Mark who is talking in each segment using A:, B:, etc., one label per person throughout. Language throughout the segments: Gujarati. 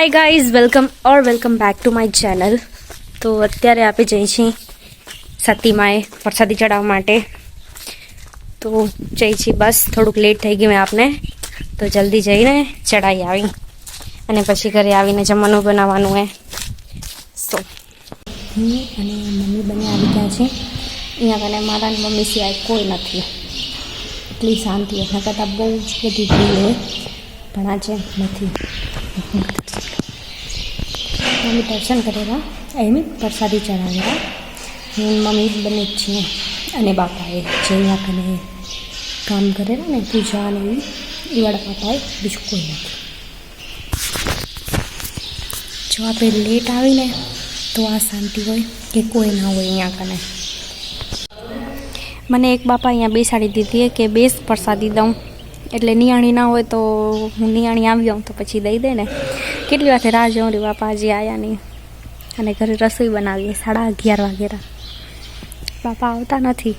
A: Hi guys welcome or welcome back to my channel તો અત્યારે આપણે જઈએ છીએ સતીમાએ વરસાદી ચડાવવા માટે. તો જઈ છીએ બસ, થોડુંક લેટ થઈ ગયું મેં આપને. તો જલ્દી જઈને ચડાવી આવી. અને પછી ઘરે આવીને જમવાનું બનાવવાનું હે. સો હું અને મમ્મી બંને આવી ગયા છે. અહીંયા કને મારા મમ્મી સિવાય કોઈ નથી. એટલી શાંતિ, એના કરતાં બહુ જ બધી ભીડ હોય પણ આજે નથી. મમ્મી દર્શન કરેલા, એમ પ્રસાદી ચડાવેલા હું મમ્મી બને છીએ અને બાપાએ જે અહીંયા કને કામ કરેલા ને પૂજા અને એ એ પાપાએ બીજું કોઈ નથી. જો આપણે લેટ આવીને તો આ શાંતિ હોય કે કોઈ ના હોય અહીંયા કને. મને એક બાપા અહીંયા બેસાડી દીધી કે બેસ પ્રસાદી દઉં. એટલે નિયાણી ના હોય તો હું નિયાણી આવી આવું તો પછી દઈ દે ને. કેટલી વાર રાહ જોઉં બાપા હજી આવ્યા નહીં અને ઘરે રસોઈ બનાવીએ, સાડા અગિયાર વાગ્યા બાપા આવતા નથી.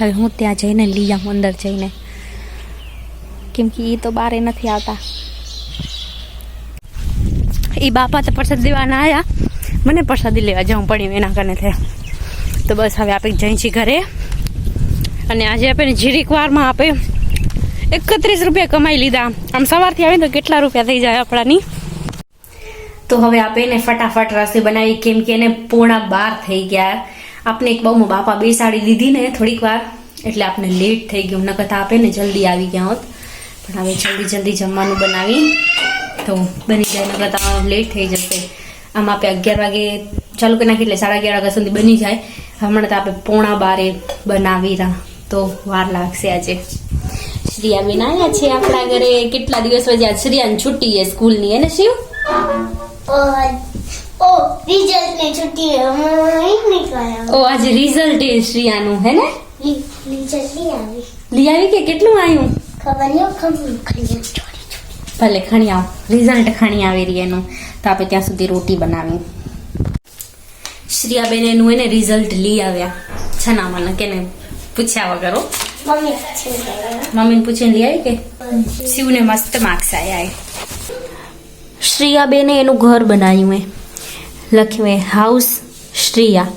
A: હવે હું ત્યાં જઈને લઈ આવું અંદર જઈને. કેમ કે એ તો બારે નથી આવતા. એ બાપા તો પ્રસાદ દેવાના આવ્યા મને પ્રસાદી લેવા જવું પડ્યું એના કારણે થયા. તો બસ હવે આપણે જઈ છીએ ઘરે. અને આજે આપણે જીરીક વારમાં આપણે એકત્રીસ રૂપિયા કમાઈ લીધા. આમ સવારથી આવે તો કેટલા રૂપિયા થઈ જાય આપણાની? તો હવે આપણે એને ફટાફટ રસોઈ બનાવી, કેમ કે એને પોણા બાર થઈ ગયા. આપણે એક બહુ બાપા બેસાડી દીધી ને થોડીક વાર, એટલે આપણે લેટ થઈ ગયું. નકર આપે ને જલ્દી આવી ગયા હોત. પણ હવે જલ્દી જલ્દી જમવાનું બનાવી, તો બની જાય, નકર લેટ થઈ જશે. આમ આપણે અગિયાર વાગે, ચાલુ કરી નાખી એટલે સાડા અગિયાર વાગ્યા સુધી બની જાય. હમણાં તો આપણે પોણા બારે બનાવી રહ્યા. તો વાર લાગશે આજે. શ્રીયા બેન આવ્યા છે આપણા ઘરે. કેટલા દિવસ પછી આજ શ્રીયા છુટ્ટી છે સ્કૂલની એને શિવ?
B: ઓ રિઝલ્ટની છુટ્ટી
A: ઓ આજે રિઝલ્ટ છે શ્રીયાનું હે ને? રિઝલ્ટ આવી. કે કેટલું આવ્યું
B: ખબર નહીં ખબર
A: ભલે ખણી આવ. રિઝલ્ટ ખણી આવી રહી એનું. તો આપણે ત્યાં સુધી રોટી બનાવી. શ્રીયાબેન એનું એને રિઝલ્ટ લઈ આવ્યા. છના મને કેને પૂછ્યા વગર મમ્મીને પૂછીને લઈ આવી કે? શિવને મસ્ત માર્ક્સ આવ્યા શ્રેયાબેને એનું ઘર બનાવ્યું એ. લખ્યું એ હાઉસ શ્રેયા.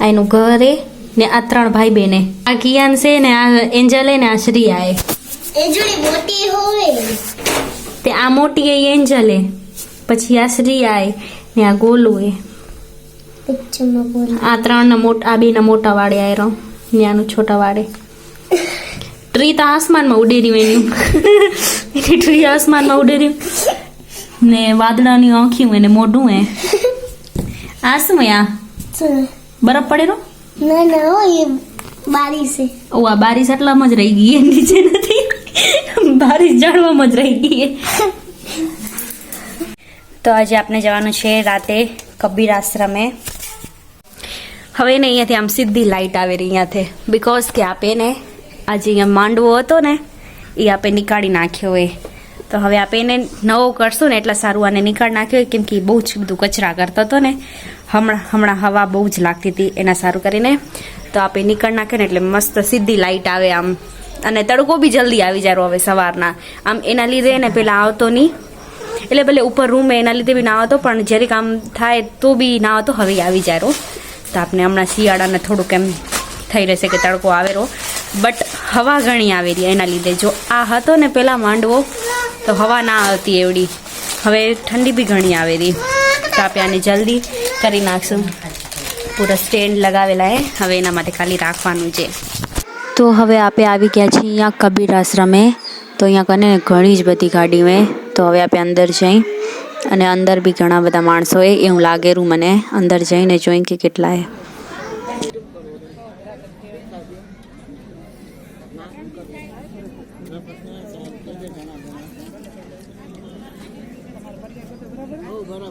A: આ એનું ઘર એ ને આ ત્રણ ભાઈ બેને આ કિયાન છે ને આ એન્જલ એ ને આ શ્રિયા એ.
B: મોટી હોય
A: તે આ મોટી એ એન્જલ એ. પછી આ શ્રિયા એ ને આ ગોલુ એ. આ ત્રણ ના મોટા આ બે ના મોટા વાળે આયરો ને આનું છોટા વાળે. ટ્રી તો આસમાનમાં ઉડે રહ્યું એની એની આસમાનમાં ઉડે રહ્યું ને વાદળાની આંખી એને મોઢું એ આ શું આ? બરફ પડેલો
B: ના ના હોય બારીશ
A: ઓ આ બારીશ એટલામાં જ રહી ગઈ. એ નીચે નથી. બારીશ જાળવામાં જ રહી ગઈ. તો આજે આપણે જવાનું છે રાતે કબીર આશ્રમે. હવે ને અહીંયાથી આમ સીધી લાઇટ આવે રહી અહીંયાથી. બિકોઝ કે આપે ને આજે અહીંયા માંડવો હતો ને, એ આપણે નીકાળી નાખ્યો હોય. તો હવે આપણે એને નવો કરશું ને એટલે સારું આને નીકાળી નાખ્યો કેમ કે એ બહુ જ બધું કચરા કરતો હતો ને. હમણાં હમણાં હવા બહુ જ લાગતી હતી એના સારું કરીને. તો આપણે નીકળ નાખે ને એટલે મસ્ત સીધી લાઇટ આવે આમ. અને તડકો બી જલ્દી આવી જાય હવે સવારના. આમ એના લીધે ને પેલા આવતો નહીં. એટલે ભલે ઉપર રૂમ એના લીધે બી ના આવતો, પણ જ્યારે કામ થાય તો બી ના આવતો, હવે આવી જાય તો આપણે હમણાં શિયાળાને થોડુંક એમ થઈ રહેશે કે તડકો આવેરો બટ હવા ઘણી આવેલી એના લીધે. જો આ હતો ને પેલા માંડવો, તો હવા ના આવતી એવડી. હવે ઠંડી બી ઘણી આવેલી તો આપણે આને જલ્દી કરી નાખશું. પૂરા સ્ટેન્ડ લગાવેલા હે. હવે એના માટે ખાલી રાખવાનું છે. તો હવે આપણે આવી ગયા છીએ અહીંયા કબીર આશ્રમે. તો અહીંયા કને ઘણી જ બધી ગાડી મેં તો હવે આપણે અંદર જઈ અને અંદર બી ઘણા બધા માણસો એ એવું લાગેરું મને. અંદર જઈને જોઈ કે કેટલા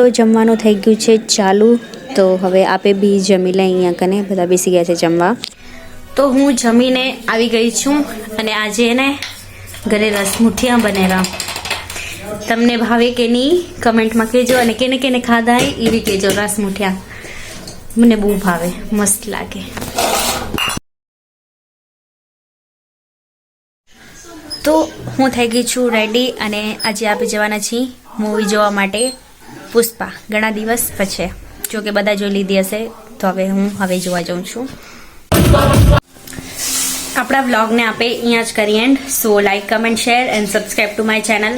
A: તો જમવાનું થઈ ગયું છે ચાલુ. તો હવે આપે બી જમી લે અહીંયા કને, બધા બેસી ગયા છે જમવા. તો હું જમીને આવી ગઈ છું અને આજે એને ઘરે રસ મુઠિયા બનેલા તમને ભાવે કે નહીં, કમેન્ટમાં કહેજો અને કેને કેને ખાધા એવી કહેજો રસ મુઠિયા મને બહુ ભાવે, મસ્ત લાગે. તો હું થઈ ગઈ છું રેડી અને આજે આપણે જવાના છીએ મૂવી જોવા માટે. પુષ્પા, ઘણા દિવસ પછી. જો કે બધા જોઈ લીધી હશે, તો હવે હું હવે જોવા જાઉં છું. આપણા વ્લોગને આપણે અહીંયા જ કરી and so like comment share and subscribe to my channel